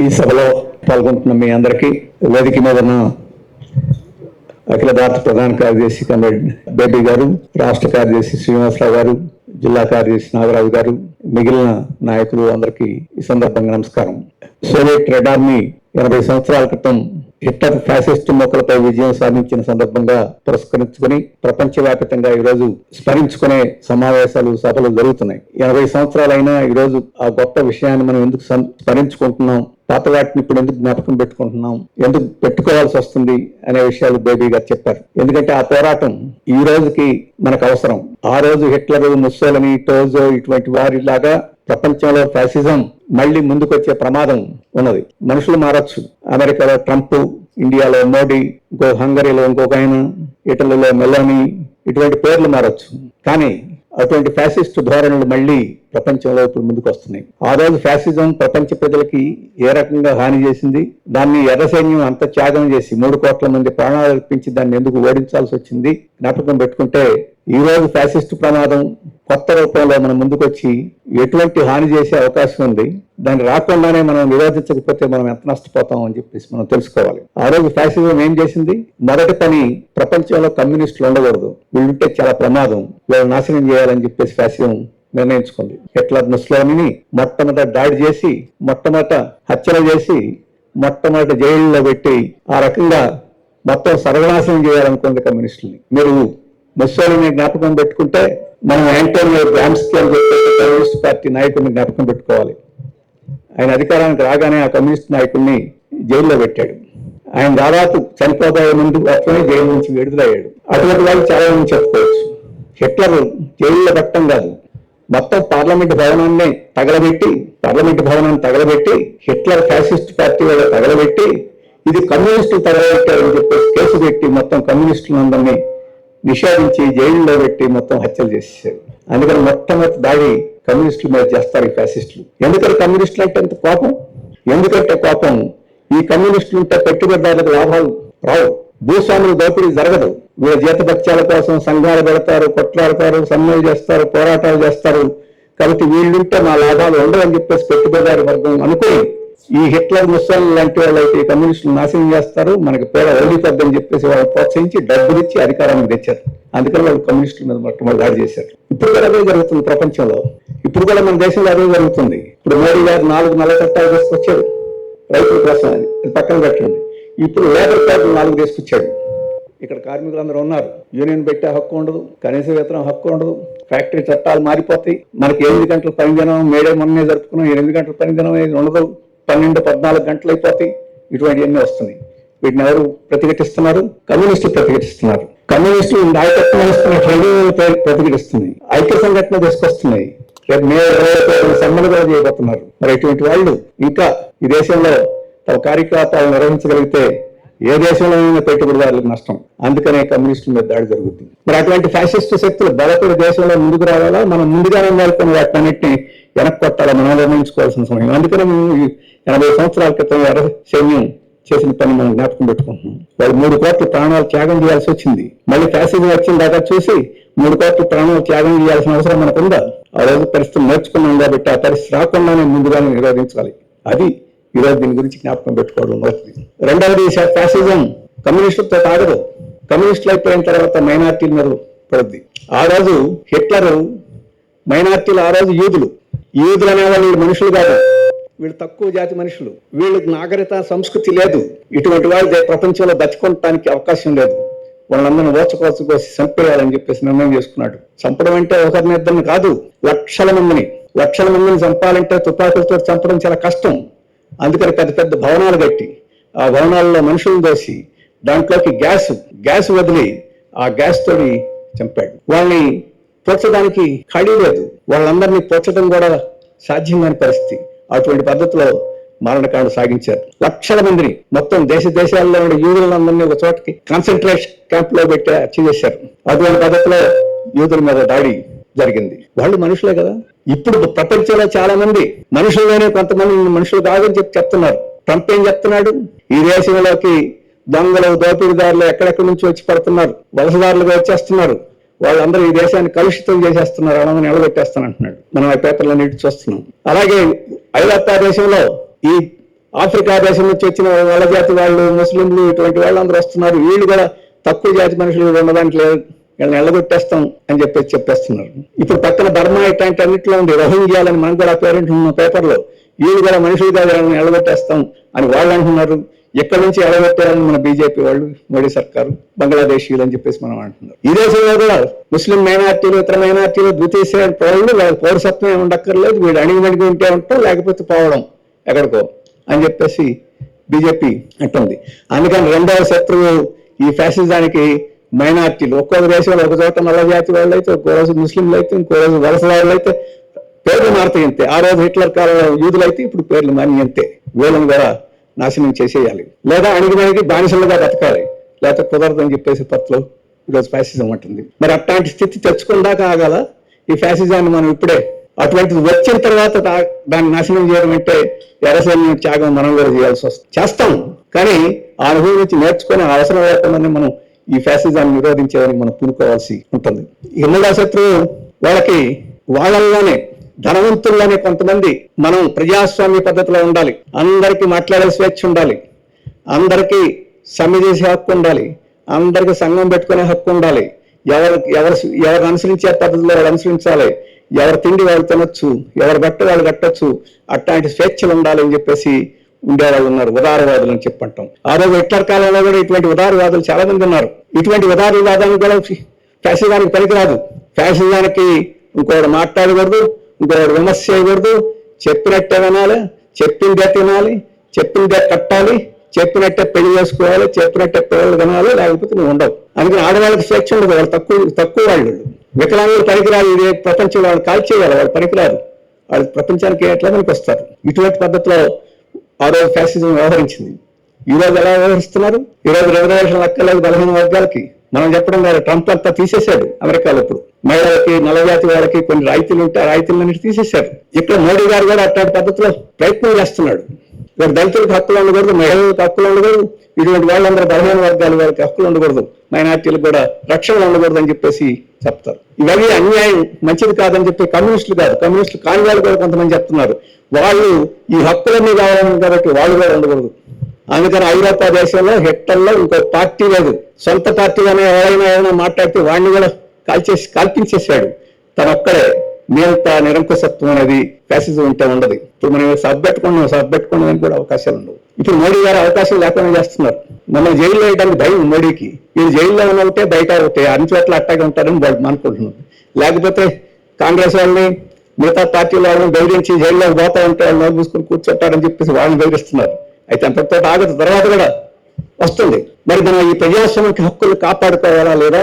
ఈ సభలో పాల్గొంటున్న మీ అందరికీ వేదిక మీద ఉన్న అఖిల భారత ప్రధాన కార్యదర్శి కమరేడ్ బేబీ గారు రాష్ట్ర కార్యదర్శి శ్రీనివాసరావు గారు జిల్లా కార్యదర్శి నాగరాజు గారు మిగిలిన నాయకులు అందరికీ ఈ సందర్భంగా నమస్కారం. సోవియట్ రెడ్ ఆర్మీ ఎనభై సంవత్సరాల క్రితం హిట్లర్ ఫ్యాసిస్ట్ మొక్కలపై విజయం సాధించిన సందర్భంగా పురస్కరించుకుని ప్రపంచవ్యాప్తంగా ఈరోజు స్మరించుకునే సమావేశాలు సభలు జరుగుతున్నాయి. ఎనభై సంవత్సరాలైనా ఈరోజు ఆ గొప్ప విషయాన్ని మనం ఎందుకు స్మరించుకుంటున్నాం? పాత వాటిని ఇప్పుడు ఎందుకు జ్ఞాపకం పెట్టుకుంటున్నాం? ఎందుకు పెట్టుకోవాల్సి వస్తుంది అనే విషయాలు బేబీ గారు చెప్పారు. ఎందుకంటే ఆ పోరాటం ఈ రోజుకి మనకు అవసరం. ఆ రోజు హిట్లర్ ముస్సోలని టోజో ఇటువంటి వారిలాగా ప్రపంచంలో ఫ్యాసిజం మళ్ళీ ముందుకొచ్చే ప్రమాదం ఉన్నది. మనుషులు మారచ్చు. అమెరికాలో ట్రంప్ ఇండియాలో మోడీ ఇంకో హంగరీలో ఇంకొక ఆయన ఇటలీలో మెలోని ఇటువంటి పేర్లు మారచ్చు. కానీ అటువంటి ఫ్యాసిస్ట్ ధోరణులు మళ్ళీ ప్రపంచంలో ఇప్పుడు ముందుకు వస్తున్నాయి ఆ రోజు ఫ్యాసిజం ప్రపంచ ప్రజలకి ఏ రకంగా హాని చేసింది? దాన్ని ఎర్ర సైన్యం అంత త్యాగం చేసి మూడు కోట్ల మంది ప్రాణాలు అర్పించి దాన్ని ఎందుకు ఓడించాల్సి వచ్చింది? జ్ఞాపకం పెట్టుకుంటే ఈ రోజు ఫ్యాసిస్ట్ ప్రమాదం కొత్త రూపంలో మనం ముందుకొచ్చి ఎటువంటి హాని చేసే అవకాశం ఉంది దాన్ని రాకుండానే మనం నిరోధించకపోతే మనం ఎంత నష్టపోతాం అని చెప్పేసి మనం తెలుసుకోవాలి. ఆ రోజు ఫ్యాసిజం ఏం చేసింది? మొదటి పని ప్రపంచంలో కమ్యూనిస్టులు ఉండకూడదు. వీళ్ళుంటే చాలా ప్రమాదం. వీళ్ళు నాశనం చేయాలని చెప్పేసి ఫ్యాసిజం నిర్ణయించుకుంది. హిట్లర్ ముస్లామిని మొట్టమొదట దాడి చేసి మొట్టమొదట హత్యలు చేసి మొట్టమొదట జైల్లో పెట్టి ఆ రకంగా మొత్తం సర్వనాశనం చేయాలనుకుంది కమ్యూనిస్టుల్ని. మీరు ముస్లామిని జ్ఞాపకం పెట్టుకుంటే మనం యాంటోనియో గ్రామ్స్కి అని చెప్పేసి కమ్యూనిస్ట్ పార్టీ నాయకుడిని జ్ఞాపకం పెట్టుకోవాలి. ఆయన అధికారానికి రాగానే ఆ కమ్యూనిస్ట్ నాయకుడిని జైల్లో పెట్టాడు. ఆయన దాదాపు చనిపోబోయే ముందు అట్లనే జైలు నుంచి విడుదలయ్యాడు. అటువంటి వాళ్ళు చాలా మంది చెప్పుకోవచ్చు. హిట్లర్ జైల్లో పెట్టడం కాదు. మొత్తం పార్లమెంట్ భవనాన్ని తగలబెట్టి పార్లమెంట్ భవనాన్ని తగలబెట్టి హిట్లర్ ఫ్యాసిస్ట్ పార్టీ వాళ్ళు తగలబెట్టి ఇది కమ్యూనిస్టులు తగలబెట్టారని చెప్పేసి కేసు పెట్టి మొత్తం కమ్యూనిస్టులందరినీ నిషేధించి జైల్లో పెట్టి మొత్తం హత్యలు చేసేసారు అందుకని మొట్టమొదటి దాడి కమ్యూనిస్టుల మీద చేస్తారు ఈ ఫ్యాసిస్టులు ఎందుకంటే కమ్యూనిస్టులు అంటే ఎంత కోపం? ఎందుకంటే కోపం? ఈ కమ్యూనిస్టులు ఉంటే పెట్టుబడిదారులకు లాభాలు రావు. భూస్వాములు దోపిడీ జరగదు. వీళ్ళ జీతభత్యాల కోసం సంఘాలు పెడతారు కొట్లాడతారు సమ్మెలు చేస్తారు పోరాటాలు చేస్తారు. కాబట్టి వీళ్ళుంటే మా లాభాలు ఉండవని చెప్పేసి పెట్టుబడిదారు వర్గం అనుకోలేదు. ఈ హిట్లర్ ముస్సల్ లాంటి వాళ్ళు అయితే ఈ కమ్యూనిస్టులు నాశనం చేస్తారు. మనకి పేద వదిలిపోద్దని చెప్పేసి వాళ్ళు ప్రోత్సహించి డబ్బులు ఇచ్చి అధికారాన్ని తెచ్చారు. అందుకని వాళ్ళు కమ్యూనిస్టుల మీద మొట్టమొదటి దాడి చేశారు. ఇప్పుడు కూడా అదే జరుగుతుంది ప్రపంచంలో. ఇప్పుడు కూడా మన దేశంలో అదే జరుగుతుంది. ఇప్పుడు మోడీ గారు నాలుగు నల్ల చట్టాలు తీసుకొచ్చారు. రైతుల కోసం అని. అది పక్కన పెట్టండి. ఇప్పుడు లేబర్ కార్డు నాలుగు తీసుకొచ్చాడు ఇక్కడ కార్మికులందరూ ఉన్నారు. యూనియన్ పెట్టే హక్కు ఉండదు. కనీస వేతనం హక్కు ఉండదు. ఫ్యాక్టరీ చట్టాలు మారిపోతాయి. మనకి ఎనిమిది గంటల పని దినం మేడే మొన్నే జరుపుకున్నాం. ఎనిమిది గంటల పని దినం ఉండదు. పన్నెండు పద్నాలుగు గంటలు అయిపోతాయి. ఇటువంటివన్నీ వస్తున్నాయి. వీటిని ఎవరు ప్రతిఘటిస్తున్నారు? కమ్యూనిస్టులు ప్రతిఘటిస్తున్నారు. కమ్యూనిస్టులు నాయకత్వం ఇస్తున్న ట్రైనింగ్ ప్రతిఘటిస్తుంది ఐక్య సంఘటన తీసుకొస్తున్నాయి. రేపు మే ఇరవై కూడా చేయబోతున్నారు. మరి ఇటువంటి వాళ్ళు ఇంకా ఈ దేశంలో తమ కార్యకలాపాలు నిర్వహించగలిగితే ఏ దేశంలోనైనా పెట్టుబడిదారులకు నష్టం. అందుకనే కమ్యూనిస్టుల మీద దాడి జరుగుతుంది. మరి అటువంటి ఫ్యాసిస్ట్ శక్తులు బలపడి దేశంలో ముందుకు రావాలా? మనం ముందుగానే వాడుకుని వాటినన్నింటినీ వెనక్కి కొట్టాలా? మనం నిర్ణయించుకోవాల్సిన సమయం. అందుకనే మేము ఎనభై సంవత్సరాల క్రితం ఎర్ర సైన్యం చేసిన పని మనం జ్ఞాపకం పెట్టుకుంటున్నాం. వాళ్ళు మూడు కోట్ల ప్రాణాలు త్యాగం చేయాల్సి వచ్చింది. మళ్ళీ ఫ్యాసిజం వచ్చిన దాకా చూసి మూడు కోట్ల ప్రాణాలు త్యాగం చేయాల్సిన అవసరం మనకుందా ఆ రోజు పరిస్థితులు నేర్చుకున్నాం కాబట్టి ఆ పరిస్థితి రాకుండానే ముందుగానే నిరోధించాలి. అది ఈరోజు దీని గురించి జ్ఞాపకం పెట్టుకోవడం మొదటిది. రెండవది ఫ్యాసిజం కమ్యూనిస్టులతో తాగదు కమ్యూనిస్టులు అయిపోయిన తర్వాత మైనార్టీల మీద పడుద్ది. ఆ రోజు హిట్లర్ మైనార్టీలు ఆ రోజు యూదులు. యూదులు అనేవాళ్ళు మనుషులు కాదు. వీళ్ళు తక్కువ జాతి మనుషులు. వీళ్ళకి నాగరికత సంస్కృతి లేదు. ఇటువంటి వాళ్ళు ప్రపంచంలో దచ్చుకోవటానికి అవకాశం లేదు. వాళ్ళందరిని ఓచకోచ కోసి చంపేయాలని చెప్పేసి నిర్ణయం చేసుకున్నాడు. చంపడం అంటే ఒకరిని ఇద్దరిని కాదు లక్షల మందిని. లక్షల మందిని చంపాలంటే తుపాకులతో చంపడం చాలా కష్టం. అందుకని పెద్ద పెద్ద భవనాలు కట్టి ఆ భవనాల్లో మనుషులను దోసి దాంట్లోకి గ్యాస్ గ్యాస్ వదిలి ఆ గ్యాస్ తోటి చంపాడు. వాళ్ళని పోర్చడానికి ఖాళీ లేదు. వాళ్ళందరినీ పోర్చడం కూడా సాధ్యం కాని పరిస్థితి. అటువంటి పద్ధతిలో మరణకాండ సాగించారు. లక్షల మందిని మొత్తం దేశ దేశాల్లో ఉండే యూదులందరినీ ఒక చోటకి కాన్సన్ట్రేషన్ క్యాంప్లో పెట్టి హత్య చేశారు అటువంటి పద్ధతిలో యూదుల మీద దాడి జరిగింది. వాళ్ళు మనుషులే కదా. ఇప్పుడు ప్రపంచంలో చాలా మంది మనుషుల్లోనే కొంతమంది మనుషులు కాదని చెప్పి చెప్తున్నారు. ట్రంప్ ఏం చెప్తున్నాడు? ఈ దేశంలోకి దొంగలు దోపిడీదారులు ఎక్కడెక్కడి నుంచి వచ్చి పడుతున్నారు? వలసదారులుగా వచ్చేస్తున్నారు. వాళ్ళందరూ ఈ దేశాన్ని కలుషితం చేసేస్తున్నారు. అలా నిలబెట్టేస్తాను అంటున్నాడు మనం ఆ పేపర్లో చూస్తున్నాం. అలాగే ఐరోపా దేశంలో ఈ ఆఫ్రికా దేశం నుంచి వచ్చిన వాళ్ళ జాతి వాళ్ళు ముస్లింలు ఇటువంటి వాళ్ళు అందరూ వస్తున్నారు. వీళ్ళు కూడా తక్కువ జాతి మనుషులు ఉన్నదాంట్లో లేదు వీళ్ళని ఎల్లగొట్టేస్తాం అని చెప్పేసి చెప్పేస్తున్నారు. ఇప్పుడు పక్కన బర్మా ఇట్లాంటి అన్నింటిలో ఉంది. రోహింగ్యాలని మనకు కూడా పేరెంట్ ఉన్న పేపర్లో. వీళ్ళు కూడా మనుషులు కాదు వీళ్ళని ఎల్లగొట్టేస్తాం అని వాళ్ళు అంటున్నారు. ఎక్కడి నుంచి ఎడగొట్టారని మన బీజేపీ వాళ్ళు మోడీ సర్కారు బంగ్లాదేశీయులు అని చెప్పేసి మనం అంటున్నారు. ఈ దేశంలో కూడా ముస్లిం మైనార్టీలు ఇతర మైనార్టీలు ద్వితీయ శ్రేణి పౌరులు వాళ్ళ పౌరసత్వం ఏమి ఉండక్కర్లేదు వీడు అణిగిమణిగి ఉంటే ఉంటాం లేకపోతే పోవడం ఎక్కడికో అని చెప్పేసి బీజేపీ అంటుంది. అందుకని రెండవ శత్రువు ఈ ఫ్యాసిజానికి మైనార్టీలు. ఒక్కొక్క దేశంలో ఒక చోట నల్ల జాతి వాళ్ళు అయితే ఒక్కో రోజు ముస్లింలు అయితే ఇంకో రోజు వలస వాళ్ళు అయితే పేర్లు మారుతాయి అంతే. ఆ రోజు హిట్లర్ కాలంలో యూదులు అయితే ఇప్పుడు పేర్లు మారి అంతే. వీళ్ళని కూడా నాశనం చేసేయాలి. లేదా అణిగిమణిగి బానిసలుగా బతకాలి. లేకపోతే కుదరదని చెప్పేసి పత్లో ఈరోజు ఫ్యాసిజం ఉంటుంది మరి అట్లాంటి స్థితి తెచ్చుకుందాకా ఆగాల? ఈ ఫ్యాసిజాన్ని మనం ఇప్పుడే అటువంటిది వచ్చిన తర్వాత దాన్ని నాశనం చేయడం అంటే ఎరసైన్యం త్యాగం మనం కూడా చేయాల్సి వస్తుంది. చేస్తాం. కానీ ఆ అనుభవం నుంచి నేర్చుకునే అవసరం లేకుండానే మనం ఈ ఫ్యాసిజాన్ని నిరోధించేదని మనం పూనుకోవాల్సి ఉంటుంది. ఈ మూడో శత్రువు వాళ్ళకి ధనవంతుల్లోనే కొంతమంది మనం ప్రజాస్వామ్య పద్ధతిలో ఉండాలి. అందరికీ మాట్లాడే స్వేచ్ఛ ఉండాలి. అందరికీ సమ్మె చేసే హక్కు ఉండాలి. అందరికీ సంఘం పెట్టుకునే హక్కు ఉండాలి. ఎవరు ఎవరు ఎవరు అనుసరించే పద్ధతిలో వాళ్ళు అనుసరించాలి. ఎవరు తిండి వాళ్ళు తినొచ్చు ఎవరు బట్ట వాళ్ళు కట్టొచ్చు అట్లాంటి స్వేచ్ఛలు ఉండాలి అని చెప్పేసి ఉండేవాళ్ళు ఉన్నారు. ఉదారవాదులు అని చెప్పంటాం. ఆ రోజు హిట్లర్ కాలంలో కూడా ఇటువంటి ఉదారవాదులు చాలా మంది ఉన్నారు. ఇటువంటి ఉదారవాదానికి కూడా ఫ్యాసిజానికి పనికిరాదు. ఫ్యాసిజానికి ఇంకోటి మాట్లాడకూడదు. ఇంకొకటి విమర్శ చేయకూడదు. చెప్పినట్టే వినాలి చెప్పిందే తినాలి చెప్పిందే కట్టాలి చెప్పినట్టే పెళ్ళి చేసుకోవాలి చెప్పినట్టే పిల్లలు తినాలి లేకపోతే నువ్వు ఉండవు. అందుకని ఆడవాళ్ళకి స్వేచ్ఛ ఉండదు వాళ్ళు తక్కువ తక్కువ వాళ్ళు వికలాంగులు పనికిరాదు ఇదే ప్రపంచం వాళ్ళు కాల్చేయాలి వాళ్ళు పనికిరాదు. వాళ్ళు ప్రపంచానికి ఎట్లా పనికి వస్తారు ఇటువంటి పద్ధతిలో ఆ రోజు ఫ్యాసిజం వ్యవహరించింది. ఈ రోజు ఎలా వ్యవహరిస్తున్నారు? ఈ రోజు రిజర్వేషన్ అక్కర్లేదు బలహీన వర్గాలకి. మనం చెప్పడం కాదు ట్రంప్ అంతా తీసేశాడు అమెరికాలో ఇప్పుడు మహిళలకి నలజాతి వాళ్ళకి కొన్ని రాయితీలు ఉంటే ఆ రాయితీలన్నిటి తీసేశారు. ఇక్కడ మోడీ గారు కూడా అట్లాంటి పద్ధతిలో ప్రయత్నం చేస్తున్నాడు. ఇక్కడ దళితులకు హక్కులు ఉండకూడదు మహిళలకు హక్కులు ఉండకూడదు ఇటువంటి వాళ్ళందరూ బలమైన వర్గాల వాళ్ళకి హక్కులు ఉండకూడదు మైనార్టీలకు కూడా రక్షణ ఉండకూడదు అని చెప్పేసి చెప్తారు. ఇవన్నీ అన్యాయం మంచిది కాదని చెప్పి కమ్యూనిస్టులు కాదు కమ్యూనిస్టులు కాని వాళ్ళు కూడా కొంతమంది చెప్తున్నారు. వాళ్ళు ఈ హక్కులన్నీ కావాలని కాబట్టి వాళ్ళు కూడా ఉండకూడదు. అందుకని ఐరోపా దేశంలో హిట్టర్లో ఇంకో పార్టీ లేదు. సొంత పార్టీలోనే ఎవరైనా ఏమైనా మాట్లాడితే వాడిని కూడా కాల్చేసి కాల్పించేశాడు. తనొక్కడే ఒక్కడే. నిరంకుశత్వం అనేది ఫ్యాసిజం ఉంటే ఉండదు. ఇప్పుడు మనం సబ్బెట్టుకున్నాం సబ్బెట్టుకున్నాం కూడా అవకాశాలు ఉండవు. ఇప్పుడు మోడీ గారు అవకాశం లేకుండా చేస్తున్నారు. మమ్మల్ని జైల్లో వేయడానికి భయం మోడీకి. వీళ్ళు జైల్లో ఉన్న బయట ఒకటే అన్ని చోట్ల అట్టాగే ఉంటారని వాళ్ళు అనుకుంటున్నారు. లేకపోతే కాంగ్రెస్ వాళ్ళని మిగతా పార్టీల వాళ్ళని బెదిరించి జైల్లో పోతా ఉంటే వాళ్ళు చూసుకుని మూసుకొని కూర్చోటారని చెప్పేసి వాళ్ళని బెదిరిస్తున్నారు. అయితే అంతతో ఆగదు తర్వాత కూడా వస్తుంది. మరి మనం ఈ ప్రజాస్వామ్య హక్కులు కాపాడుకోవాలా లేదా?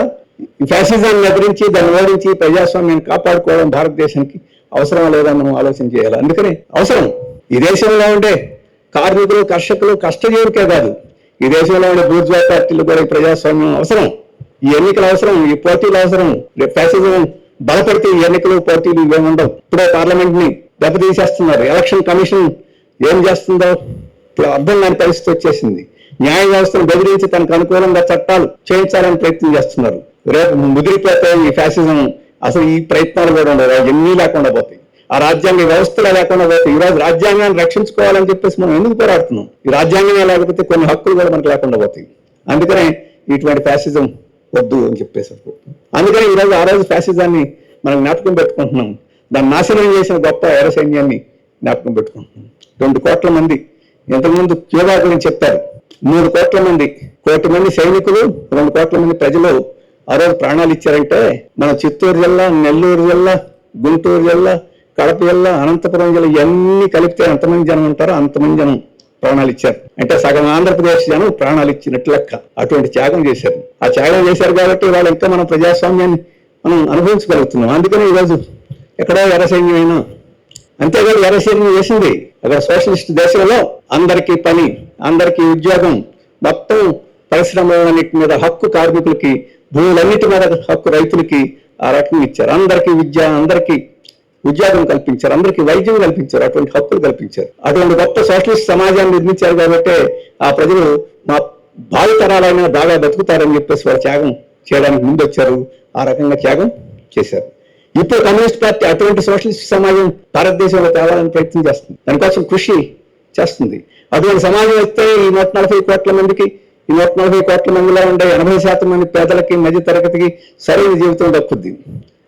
ఈ ఫ్యాసిజాన్ని ఎదిరించి దాన్ని ఓడించి ప్రజాస్వామ్యాన్ని కాపాడుకోవడం భారతదేశానికి అవసరం లేదా మనం ఆలోచన చేయాలి? అందుకని అవసరం. ఈ దేశంలో ఉండే కార్మికులు కర్షకులు కష్టజీవులకే కాదు. ఈ దేశంలో ఉండే బూర్జా పార్టీలు కూడా ఈ ప్రజాస్వామ్యం అవసరం. ఈ ఎన్నికలు అవసరం ఈ పోటీలు అవసరం. ఫ్యాసిజం బలపడితే ఈ ఎన్నికలు పోటీలు ఇవేమి ఉండవు. ఇప్పుడే పార్లమెంట్ని దెబ్బతీసేస్తున్నారు. ఎలక్షన్ కమిషన్ ఏం చేస్తుందో ఇప్పుడు అర్థం కాని పరిస్థితి వచ్చేసింది. న్యాయ వ్యవస్థను బెదిరించి తనకు అనుకూలంగా చట్టాలు చేయించాలని ప్రయత్నం చేస్తున్నారు. రేపు ముదిరిపోతే ఈ ఫ్యాసిజం అసలు ఈ ప్రయత్నాలు కూడా ఉండవు. ఎన్ని లేకుండా పోతాయి. ఆ రాజ్యాంగ వ్యవస్థలు లేకుండా పోతాయి. ఈ రోజు రాజ్యాంగాన్ని రక్షించుకోవాలని చెప్పేసి మనం ఎందుకు పోరాడుతున్నాం? ఈ రాజ్యాంగమే లేకపోతే కొన్ని హక్కులు కూడా మనకు లేకుండా పోతాయి. అందుకనే ఇటువంటి ఫ్యాసిజం వద్దు అని చెప్పేసి అందుకని ఈ రోజు ఆ రోజు ఫ్యాసిజాన్ని మనం జ్ఞాపకం పెట్టుకుంటున్నాం. దాన్ని నాశనం చేసిన గొప్ప ఎర సైన్యాన్ని జ్ఞాపకం పెట్టుకుంటున్నాం. రెండు కోట్ల మంది ఇంతకుముందు క్యూబా గురించి చెప్పారు. మూడు కోట్ల మంది కోటి మంది సైనికులు రెండు కోట్ల మంది ప్రజలు ఆ రోజు ప్రాణాలు ఇచ్చారంటే మన చిత్తూరు జిల్లా నెల్లూరు జిల్లా గుంటూరు జిల్లా కడప జిల్లా అనంతపురం జిల్లా ఇవన్నీ కలిపితే ఎంతమంది జనం ఉంటారో అంతమంది జనం ప్రాణాలు ఇచ్చారు. అంటే సగం ఆంధ్రప్రదేశ్ జనం ప్రాణాలు ఇచ్చినట్టు లెక్క అటువంటి త్యాగం చేశారు. ఆ త్యాగం చేశారు కాబట్టి వాళ్ళు ఇంకా మనం ప్రజాస్వామ్యాన్ని మనం అనుభవించగలుగుతున్నాం. అందుకనే ఈరోజు ఎక్కడో ఎర్ర సైన్యమైనా అంతేకాదు ఎర్ర చేసింది అక్కడ సోషలిస్ట్ దేశంలో అందరికీ పని అందరికీ ఉద్యోగం మొత్తం పరిశ్రమలన్నిటి మీద హక్కు కార్మికులకి భూములన్నిటి మీద హక్కు రైతులకి ఆ రకంగా ఇచ్చారు. అందరికీ విద్య అందరికీ ఉద్యోగం కల్పించారు. అందరికీ వైద్యం కల్పించారు. అటువంటి హక్కులు కల్పించారు. అటువంటి గొప్ప సోషలిస్ట్ సమాజాన్ని నిర్మించారు కాబట్టి ఆ ప్రజలు మా భావితరాలైనా బాగా బతుకుతారని చెప్పేసి వారు త్యాగం చేయడానికి ముందు వచ్చారు ఆ రకంగా త్యాగం చేశారు. ఇప్పుడు కమ్యూనిస్ట్ పార్టీ అటువంటి సోషలిస్ట్ సమాజం భారతదేశంలో తేవాలని ప్రయత్నం చేస్తుంది. దానికోసం కృషి చేస్తుంది. అటువంటి సమాజం వస్తే ఈ నూట నలభై కోట్ల మందికి ఈ నూట నలభై కోట్ల మందిలో ఉండే ఎనభై శాతం మంది పేదలకి మధ్య తరగతికి సరైన జీవితం దక్కుద్ది.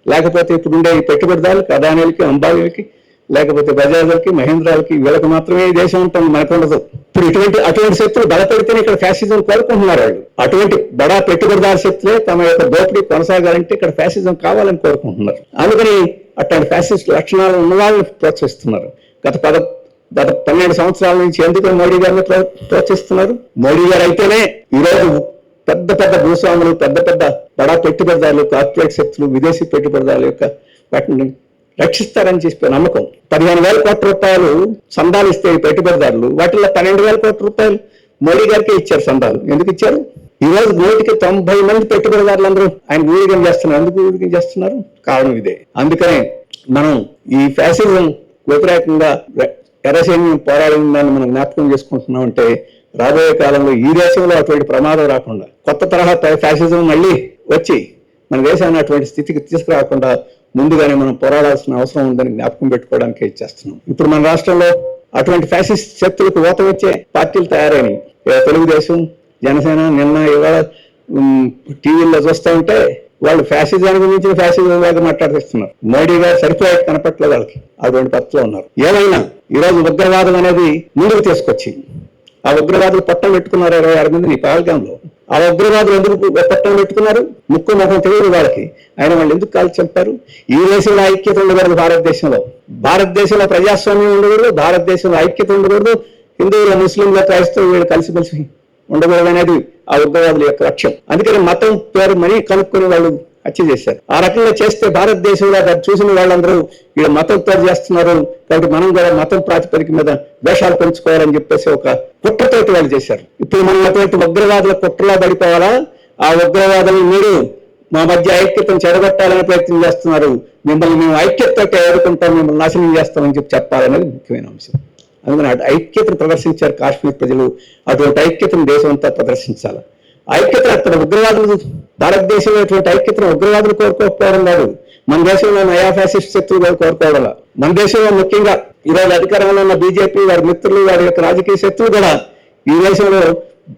లేకపోతే ఇప్పుడు ఉండే ఈ పెట్టుబడిదారులకి అదానీలకి అంబానీలకి లేకపోతే బజాజులకి మహేంద్రాలకి వీళ్ళకి మాత్రమే ఈ దేశం ఉంటుంది మనకు ఉండదు ఇప్పుడు ఇటువంటి అటువంటి శక్తులు బలపడితేనే ఇక్కడ ఫ్యాసిజం కోరుకుంటున్నారు వాళ్ళు. అటువంటి బడా పెట్టుబడిదారు శక్తులే తమ యొక్క దోపిడీ కొనసాగాలంటే ఇక్కడ ఫ్యాసిజం కావాలని కోరుకుంటున్నారు. అందుకని అట్లాంటి ఫ్యాసిస్ట్ లక్షణాలు ఉన్న వాళ్ళని ప్రోత్సహిస్తున్నారు. గత పద గత పన్నెండు సంవత్సరాల నుంచి ఎందుకు మోడీ గారిని ప్రోత్సహిస్తున్నారు? మోడీ గారు అయితేనే ఈరోజు పెద్ద పెద్ద భూస్వాములు పెద్ద పెద్ద బడా పెట్టుబడిదారులు కార్పొరేట్ శక్తులు విదేశీ పెట్టుబడిదారుల యొక్క వాటిని రక్షిస్తారని చెప్పే నమ్మకం. పదిహేను వేల కోట్ల రూపాయలు సందాలు ఇస్తే పెట్టుబడిదారులు. వాటిల్లో పన్నెండు వేల కోట్ల రూపాయలు మోడీ గారికి ఇచ్చారు సందాలు. ఎందుకు ఇచ్చారు? ఈ రోజు నూటికి తొంభై మంది పెట్టుబడిదారులు అందరూ ఆయన ఊరికం చేస్తున్నారు? ఎందుకు ఊరికం చేస్తున్నారు? కారణం ఇదే. అందుకనే మనం ఈ ఫ్యాసిజం వ్యతిరేకంగా ఎరసైన్యం పోరాడిందని మనం జ్ఞాపకం చేసుకుంటున్నాం అంటే రాబోయే కాలంలో ఈ దేశంలో అటువంటి ప్రమాదం రాకుండా కొత్త తరహా ఫ్యాసిజం మళ్ళీ వచ్చి మన దేశాన్ని అటువంటి స్థితికి తీసుకురాకుండా ముందుగానే మనం పోరాడాల్సిన అవసరం ఉందని జ్ఞాపకం పెట్టుకోవడానికి ఇచ్చేస్తున్నాం. ఇప్పుడు మన రాష్ట్రంలో అటువంటి ఫ్యాసిస్ట్ శక్తులకు ఓత వచ్చే పార్టీలు తయారైనవి తెలుగుదేశం జనసేన నిన్న ఇవాళ టీవీల్లో చూస్తూ ఉంటే వాళ్ళు ఫ్యాసిజానికి మించిన ఫ్యాసిజం లాగా మాట్లాడిస్తున్నారు. మోడీ గారు సరిపోయే కనపట్లేదు వాళ్ళకి అటువంటి పత్రలో ఉన్నారు. ఏమైనా ఈరోజు ఉగ్రవాదం అనేది ముందుకు తీసుకొచ్చి ఆ ఉగ్రవాదులు పట్టం పెట్టుకున్నారు ఇరవై ఆరు మంది నీ పహల్గాంలో ఆ ఉగ్రవాదులు ఎందుకు పట్టం పెట్టుకున్నారు. ముక్కు ముఖం తెలియదు వాళ్ళకి. ఆయన వాళ్ళు ఎందుకు కాల్చి చంపారు? ఈ దేశంలో ఐక్యత ఉండకూడదు భారతదేశంలో. భారతదేశంలో ప్రజాస్వామ్యం ఉండకూడదు భారతదేశంలో ఐక్యత ఉండకూడదు. హిందువుల ముస్లింల క్రైస్తవులు వీళ్ళు కలిసిమెలిసి ఉండకూడదు అనేది ఆ ఉగ్రవాదుల యొక్క లక్ష్యం. అందుకని మతం పేరు మరీ కనుక్కొని వాళ్ళు హత్య చేశారు. ఆ రకంగా చేస్తే భారతదేశంలో అది చూసిన వాళ్ళందరూ వీళ్ళు మతంతో చేస్తున్నారు. కాబట్టి మనం కూడా మతం ప్రాతిపదిక మీద వేషాలు పెంచుకోవాలని చెప్పేసి ఒక కుట్రతోటి వాళ్ళు చేశారు. ఇప్పుడు మనం అటువంటి ఉగ్రవాదుల కుట్రలా పడిపోవాలా? ఆ ఉగ్రవాదులు మీరు మా మధ్య ఐక్యతను చెడగొట్టాలని ప్రయత్నం చేస్తున్నారు. మిమ్మల్ని మేము ఐక్యతతో ఏడుకుంటాం మిమ్మల్ని నాశనం చేస్తామని చెప్పి చెప్పాలనేది ముఖ్యమైన అంశం. అందుకని అటు ఐక్యతను ప్రదర్శించారు కాశ్మీర్ ప్రజలు అటువంటి ఐక్యతను దేశం అంతా ప్రదర్శించాలి. ఐక్యత అక్కడ ఉగ్రవాదులు భారతదేశంలో అటువంటి ఐక్యతను ఉగ్రవాదులు కోరుకోకపోవడం కాదు. మన దేశంలో నయా ఫ్యాసిస్ట్ శక్తులు కూడా కోరుకోవడం మన దేశంలో ముఖ్యంగా ఈరోజు అధికారంలో ఉన్న బీజేపీ వారి మిత్రులు వారి యొక్క రాజకీయ శక్తులు కూడా ఈ దేశంలో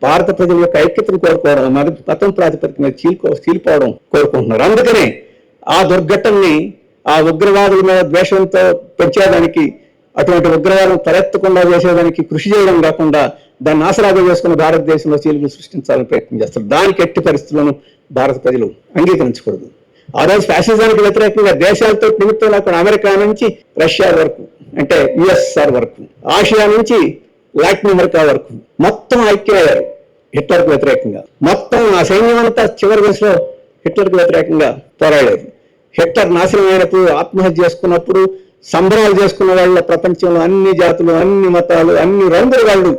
భారత ప్రజల యొక్క ఐక్యతను కోరుకోవడం మరి మతం ప్రాతిపదిక మీద చీల్కో చీలిపోవడం కోరుకుంటున్నారు. అందుకనే ఆ దుర్ఘటనని ఆ ఉగ్రవాదుల మీద ద్వేషంతో పెంచేదానికి అటువంటి ఉగ్రవాదం తలెత్తకుండా చేసేదానికి కృషి చేయడం కాకుండా దాన్ని ఆసరాగా చేసుకుని భారతదేశంలో చీలికలు సృష్టించాలని ప్రయత్నం చేస్తారు. దానికి ఎట్టి పరిస్థితులను భారత ప్రజలు అంగీకరించకూడదు. ఆ రోజు ఫ్యాసిజానికి వ్యతిరేకంగా దేశాలతో నిమిత్తం లేకుండా అమెరికా నుంచి రష్యా వరకు అంటే యుఎస్ఆర్ వరకు ఆసియా నుంచి లాటిన్ అమెరికా వరకు మొత్తం ఐక్యమయ్యారు హిట్లర్కు వ్యతిరేకంగా. మొత్తం ఆ సైన్యం అంతా చివరి దశలో హిట్లర్కు వ్యతిరేకంగా పోరాడారు హిట్లర్ నాశనం అయినప్పుడు ఆత్మహత్య చేసుకున్నప్పుడు సంబరాలు చేసుకున్న వాళ్ళ ప్రపంచంలో అన్ని జాతులు అన్ని మతాలు అన్ని రంగుల వాళ్ళు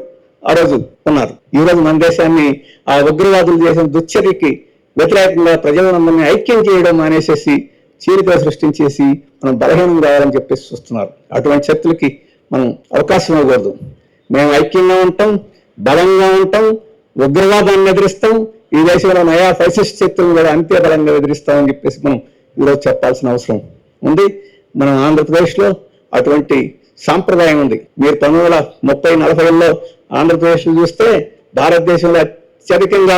ఆ రోజు ఉన్నారు. ఈ రోజు మన దేశాన్ని ఆ ఉగ్రవాదులు చేసిన దుశ్చర్యకి వ్యతిరేకంగా ప్రజలందరినీ ఐక్యం చేయడం మానేసేసి చీలిక సృష్టించేసి మనం బలహీనం కావాలని చెప్పేసి చూస్తున్నారు. అటువంటి శక్తులకి మనం అవకాశం ఇవ్వకూడదు. మేము ఐక్యంగా ఉంటాం బలంగా ఉంటాం ఉగ్రవాదాన్ని ఎదిరిస్తాం ఈ దేశంలో నయా ఫైసిస్ట్ శక్తులను కూడా అంతే బలంగా ఎదిరిస్తామని చెప్పేసి మనం ఈరోజు చెప్పాల్సిన అవసరం ఉంది. మన ఆంధ్రప్రదేశ్లో అటువంటి సాంప్రదాయం ఉంది. మీరు పంతొమ్మిది వందల ముప్పై నలభైలో ఆంధ్రప్రదేశ్ చూస్తే భారతదేశంలో అత్యధికంగా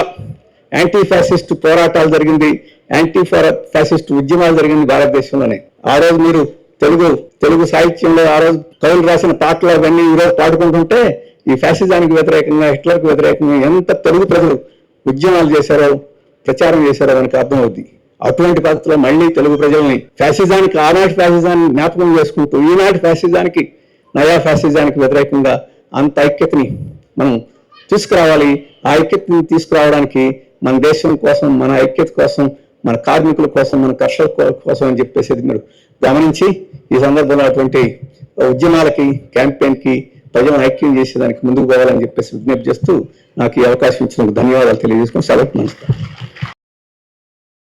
యాంటీ ఫ్యాసిస్ట్ పోరాటాలు జరిగింది. యాంటీ ఫ్యాసిస్ట్ ఉద్యమాలు జరిగింది భారతదేశంలోనే. ఆ రోజు మీరు తెలుగు తెలుగు సాహిత్యంలో ఆ రోజు కవులు రాసిన పాటలు అవన్నీ ఈ రోజు పాడుకుంటుంటే ఈ ఫ్యాసిజానికి వ్యతిరేకంగా హిట్లర్కి వ్యతిరేకంగా ఎంత తెలుగు ప్రజలు ఉద్యమాలు చేశారో ప్రచారం చేశారో మనకు అర్థమవుద్ది. అటువంటి పద్ధతిలో మళ్ళీ తెలుగు ప్రజల్ని ఫ్యాసిజానికి ఆనాటి ఫ్యాసిజాన్ని జ్ఞాపకం చేసుకుంటూ ఈనాటి ఫ్యాసిజానికి నయా ఫ్యాసిజానికి వ్యతిరేకంగా అంత ఐక్యతని మనం తీసుకురావాలి. ఆ ఐక్యతని తీసుకురావడానికి మన దేశం కోసం మన ఐక్యత కోసం మన కార్మికుల కోసం మన కర్షకుల కోసం అని చెప్పేసి మీరు గమనించి ఈ సందర్భంలో అటువంటి ఉద్యమాలకి క్యాంపెయిన్కి ప్రజలను ఐక్యం చేసేదానికి ముందుకు పోవాలని చెప్పేసి విజ్ఞప్తి చేస్తూ నాకు ఈ అవకాశం ఇచ్చినందుకు ధన్యవాదాలు తెలియజేసుకుని సెలవు నమస్కారం.